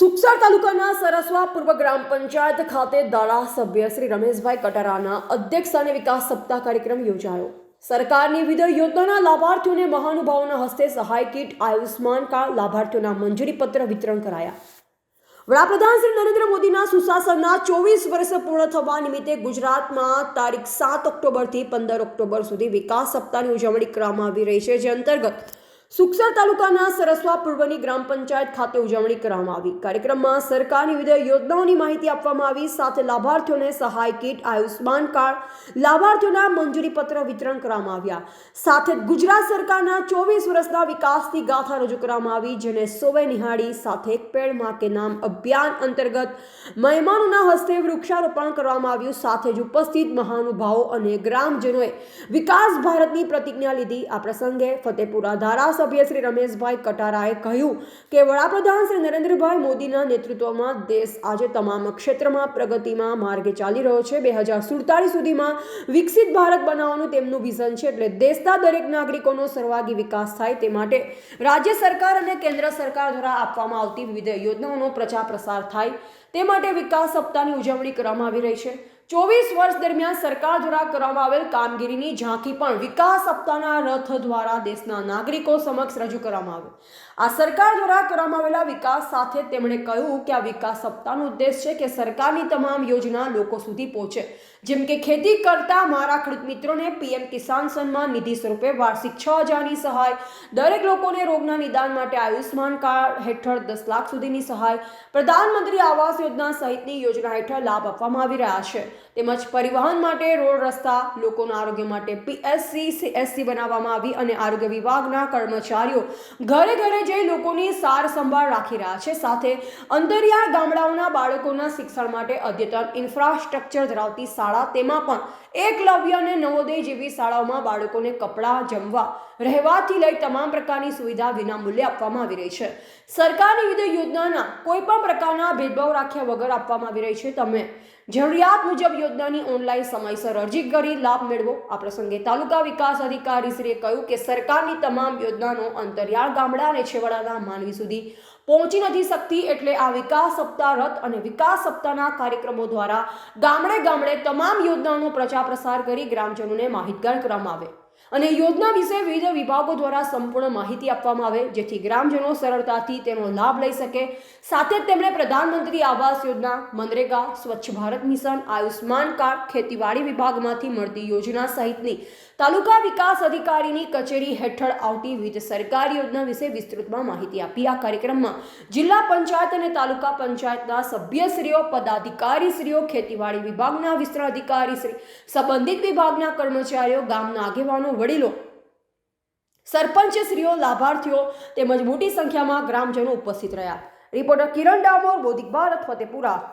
સુખસર તાલુકાના સરસવા પૂર્વ ગ્રામ પંચાયત ખાતે ધારાસભ્ય શ્રી રમેશભાઈ કટારાના અધ્યક્ષ અને વિકાસ સપ્તાહ કાર્યક્રમ યોજાયો. સરકારની વિવિધ યોજનાના લાભાર્થીઓને મહાનુભાવોના હસ્તે સહાય કીટ આયુષ્માન કાર્ડ, લાભાર્થીઓના મંજૂરીપત્ર વિતરણ કરાયા. વડાપ્રધાન શ્રી નરેન્દ્ર મોદીના સુશાસનના ચોવીસ વર્ષ પૂર્ણ થવા નિમિત્તે ગુજરાતમાં તારીખ સાત ઓક્ટોબરથી પંદર ઓક્ટોબર સુધી વિકાસ સપ્તાહની ઉજવણી કરવામાં આવી રહી છે, જે અંતર્ગત સુખસર તાલુકાના સરસવા પૂર્વની ગ્રામ પંચાયત ખાતે ઉજવણી કરવામાં આવી. કાર્યક્રમમાં સરકારની વિવિધ યોજનાઓની માહિતી આપવામાં આવી. સાથે લાભાર્થીઓને સહાય કીટ આયુષ્માન કાર્ડ, લાભાર્થીઓના મંજૂરી પત્ર વિતરણ કરવામાં આવ્યા. સાથે ગુજરાત સરકારના ચોવીસ વર્ષના વિકાસની ગાથા રજૂ કરવામાં આવી, જેને સોવે નિહાળી સાથે પેડમાં કે નામ અભિયાન અંતર્ગત મહેમાનોના હસ્તે વૃક્ષારોપણ કરવામાં આવ્યું. સાથે જ ઉપસ્થિત મહાનુભાવો અને ગ્રામજનોએ વિકાસ ભારતની પ્રતિજ્ઞા લીધી. આ પ્રસંગે ફતેપુરા ધારાસભ્ય શ્રી રમેશભાઈ કટારાએ કહ્યું કે વડાપ્રધાન શ્રી નરેન્દ્રભાઈ મોદીના નેતૃત્વમાં દેશ આજે તમામ ક્ષેત્રમાં પ્રગતિમાં માર્ગે ચાલી રહ્યો છે. બે હજાર સુડતાલીસ સુધીમાં વિકસિત ભારત બનાવવાનું તેમનું વિઝન છે એટલે દેશના દરેક નાગરિકોનો સર્વાગી વિકાસ થાય તે માટે રાજ્ય સરકાર અને કેન્દ્ર સરકાર દ્વારા આપવામાં આવતી વિવિધ યોજનાઓનો પ્રચાર પ્રસાર થાય તે માટે વિકાસ સપ્તાહની ઉજવણી કરવામાં આવી રહી છે. ચોવીસ વર્ષ દરમિયાન સરકાર દ્વારા કરવામાં આવેલ કામગીરીની ઝાંખી પણ વિકાસ સપ્તાહના રથ દ્વારા દેશના નાગરિકો સમક્ષ રજૂ કરવામાં આવે આ સરકાર દ્વારા કરવામાં આવેલા વિકાસ સાથે તેમણે કહ્યું કે આ વિકાસ સપ્તાહનો ઉદ્દેશ છે કે સરકારની તમામ યોજના લોકો સુધી પહોંચે. જેમ કે ખેતી કરતા મારા ખેડૂત મિત્રોને પીએમ કિસાન સન્માન નિધિ સ્વરૂપે વાર્ષિક છ હજારની સહાય, દરેક લોકોને રોગના નિદાન માટે આયુષ્માન કાર્ડ હેઠળ દસ લાખ સુધીની સહાય, પ્રધાનમંત્રી આવાસ યોજના સહિતની યોજના હેઠળ લાભ આપવામાં આવી રહ્યા છે. તેમજ પરિવહન માટે રોડ રસ્તા, લોકોના આરોગ્ય માટે પીએસસી સીએસસી બનાવવામાં આવી અને આરોગ્ય વિભાગના કર્મચારીઓ ઘરે ઘરે જઈ લોકોની સાર સંભાળ રાખી રહ્યા છે. સાથે અંતરિયાળ ગામડાઓના બાળકોના શિક્ષણ માટે અદ્યતન ઇન્ફ્રાસ્ટ્રક્ચર ધરાવતી શાળા, તેમાં પણ એકલવ્ય અને નવોદય જેવી શાળાઓમાં બાળકોને કપડાં, જમવા, રહેવાથી લઈ તમામ પ્રકારની સુવિધા વિનામૂલ્યે આપવામાં આવી રહી છે. સરકારની વિવિધ યોજનાના કોઈ પણ પ્રકારના ભેદભાવ રાખ્યા વગર આપવામાં આવી રહી છે. તમે જરૂરિયાત મુજબ યોજનાની ઓનલાઈન સમયસર અરજી કરી લાભ મેળવો. આ પ્રસંગે તાલુકા વિકાસ અધિકારીશ્રીએ કહ્યું કે સરકારની તમામ યોજનાનો અંતરિયાળ ગામડા અને છેવાડાના માનવી સુધી પહોંચી નથી શકતી એટલે આ વિકાસ સપ્તાહ રથ અને વિકાસ સપ્તાહના કાર્યક્રમો દ્વારા ગામડે ગામડે તમામ યોજનાઓનો પ્રચાર પ્રસાર કરી ગ્રામજનોને માહિતગાર કરવામાં આવે. અને યોજના વિશે વિવિધ વિભાગો દ્વારા સંપૂર્ણ માહિતી આપવામાં આવે, જેથી ગ્રામજનો સરળતાથી તેનો લાભ લઈ શકે. સાથે જ તેમણે પ્રધાનમંત્રી આવાસ યોજના, મનરેગા, સ્વચ્છ ભારત મિશન આયુષ્માન કાર્ડ, ખેતીવાડી વિભાગમાંથી મળતી યોજના સહિતની તાલુકા વિકાસ અધિકારીની કચેરી હેઠળ આવતી વિવિધ સરકારી યોજના વિશે વિસ્તૃતમાં માહિતી આપી. આ કાર્યક્રમમાં જિલ્લા પંચાયત અને તાલુકા પંચાયતના સભ્યશ્રીઓ, પદાધિકારીશ્રીઓ, ખેતીવાડી વિભાગના વિસ્તરણ અધિકારીશ્રી, સંબંધિત વિભાગના કર્મચારીઓ, ગામના આગેવાનો વડીલો, સરપંચશ્રીઓ, લાભાર્થીઓ તેમજ મોટી સંખ્યામાં ગ્રામજનો ઉપસ્થિત રહ્યા. રિપોર્ટર કિરણ ડામોર, બોધિક ભારત, ફતેપુરા.